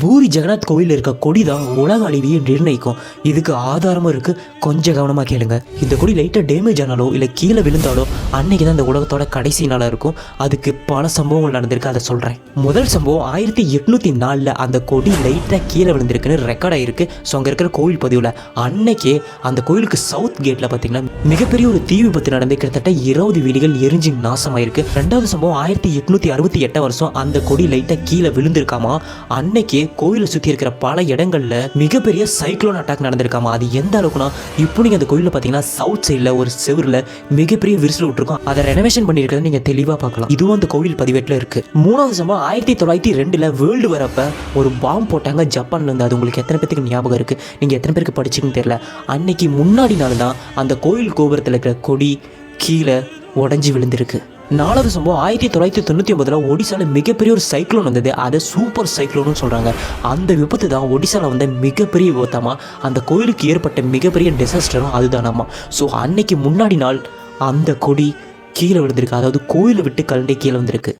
பூரி ஜெகநாத் கோவில் இருக்க கொடி தான் உலக அழிவியை நிர்ணயிக்கும். இதுக்கு ஆதாரமும் இருக்கு. கொஞ்சம் கவனமாக கேளுங்க. இந்த கொடி லைட்டாக டேமேஜ் ஆனாலோ இல்லை கீழே விழுந்தாலோ அன்னைக்கு தான் இந்த உலகத்தோட கடைசி நாளாக இருக்கும். அதுக்கு பல சம்பவங்கள் நடந்திருக்கு. அதை சொல்கிறேன் முதல் சம்பவம் ஆயிரத்தி எட்நூற்றி நாலில் அந்த கொடி லைட்டாக கீழே விழுந்திருக்குன்னு ரெக்கார்ட் ஆயிருக்கு. ஸோ அங்கே இருக்கிற கோவில் பதிவில் அன்னைக்கே அந்த கோயிலுக்கு சவுத் கேட்டில் பார்த்தீங்கன்னா மிகப்பெரிய ஒரு தீ விபத்து நடந்து கிட்டத்தட்ட இருபது வீடுகள் எரிஞ்சு நாசமாயிருக்கு. ரெண்டாவது சம்பவம் ஆயிரத்தி எட்நூற்றி அறுபத்தி எட்டாம் வருஷம் அந்த கொடி லைட்டாக கீழே விழுந்திருக்காமா? அன்னைக்கு கோயிலை சுற்றி இருக்கிற பல இடங்கள்ல மிகப்பெரிய சைக்ளோன் அட்டாக் நடந்திருக்காமா? அது எந்த அளவுக்குனா இப்போ நீங்கள் அந்த கோயிலில் பார்த்தீங்கன்னா சவுத் சைடில் ஒரு செவரில் மிகப்பெரிய விரிசல் விட்டுருக்கும். அதை ரெனோவேஷன் பண்ணியிருக்கிறத நீங்கள் தெளிவாக பார்க்கலாம். இதுவும் அந்த கோயில் பதிவேட்டில் இருக்கு. மூணாவது சம்பவம் ஆயிரத்தி தொள்ளாயிரத்தி ரெண்டில் வேர்ல்டு வரப்ப ஒரு பாம்பு போட்டாங்க ஜப்பான்ல இருந்து. அது உங்களுக்கு எத்தனை பேருக்கு ஞாபகம் இருக்கு? நீங்கள் எத்தனை பேருக்கு படிச்சுன்னு தெரியல. அன்னைக்கு முன்னாடி நாள் தான் அந்த கோயில் கோபுரத்தில் இருக்கிற கொடி கீழே உடஞ்சி விழுந்திருக்கு. நாலாவது சம்பவம் ஆயிரத்தி தொள்ளாயிரத்தி தொண்ணூற்றி ஒன்பதில் ஒடிசாவில் மிகப்பெரிய ஒரு சைக்ளோன் வந்தது. அதை சூப்பர் சைக்ளோன்னு சொல்கிறாங்க அந்த விபத்து தான் ஒடிசாவில் வந்த மிகப்பெரிய விபத்தமாக அந்த கோயிலுக்கு ஏற்பட்ட மிகப்பெரிய டிசாஸ்டரும் அதுதானாமா ஸோ அன்னைக்கு முன்னாடி நாள் அந்த கொடி கீழே விழுந்திருக்கு. அதாவது கோயிலை விட்டு கலண்டே கீழே வந்திருக்கு.